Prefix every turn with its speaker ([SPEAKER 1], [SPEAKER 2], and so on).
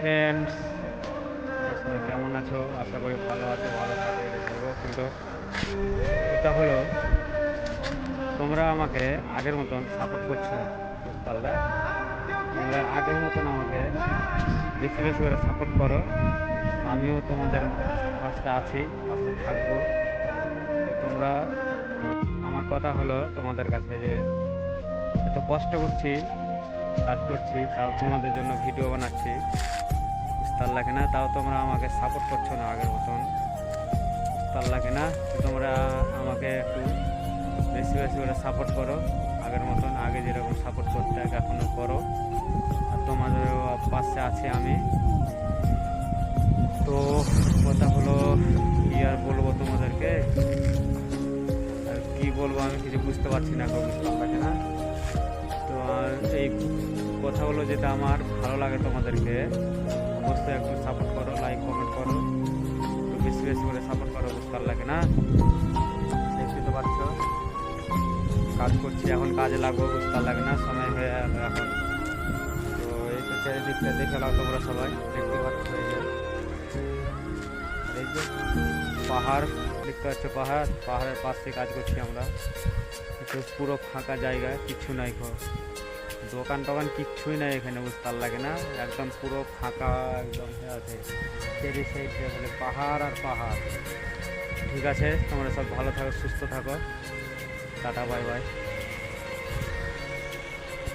[SPEAKER 1] Friends কেমন আছো? আশা করি ভালো আছো, ভালো কিন্তু এটা হলো, তোমরা আমাকে আগের মতন সাপোর্ট করছ তোমরা আগের মতন আমাকে বেশি বেশি করে সাপোর্ট করো। আমিও তোমাদের পাশে আছি, পাশে থাকব। তোমরা, আমার কথা হলো তোমাদের কাছে যে, এত কষ্ট করছি কাজ করছি, তাও তোমাদের জন্য ভিডিও বানাচ্ছি। তার লাগে না, তাও তোমরা আমাকে সাপোর্ট করছ না আগের মতন। তার লাগে না তোমরা আমাকে একটু বেশি বেশি করে সাপোর্ট করো। আগের মতন আগে যেরকম সাপোর্ট করতে এখনও করো। আর তোমাদের পাশে আছি আমি। তো কথা হলো, কি আর বলব তোমাদেরকে? আর কি বলব আমি কিছু বুঝতে পারছি না বুঝতে এই কথাগুলো যেটা আমার ভালো লাগে তোমাদেরকে। অবশ্যই একটু সাপোর্ট করো লাইক কমেন্ট করো। একটু বেশি বেশি করে সাপোর্ট করো, বুঝতে লাগে না? দেখতে তো পারছ কাজ করছি, এখন কাজে লাগবো, বুঝতে লাগে না? সময় হয়ে গেল এখন। তো এই তো চারিদিকটা দেখে নাও তোমরা সবাই। দেখতে পাচ্ছ এই যে। পাহাড়, দেখতে পাচ্ছ পাহাড়। পাহাড়ের পাশ পাশে কাজ করছি আমরা। পুরো ফাঁকা জায়গায়, কিচ্ছু নাই গো দোকান টোকান কিচ্ছুই নাই এখানে, বুঝতে লাগে না একদম পুরো ফাঁকা, একদম আছে। চেরি সাইডে পাহাড় আর পাহাড়। ঠিক আছে, তোমরা সব ভালো থাকো, সুস্থ থাকো। Tata, bye bye.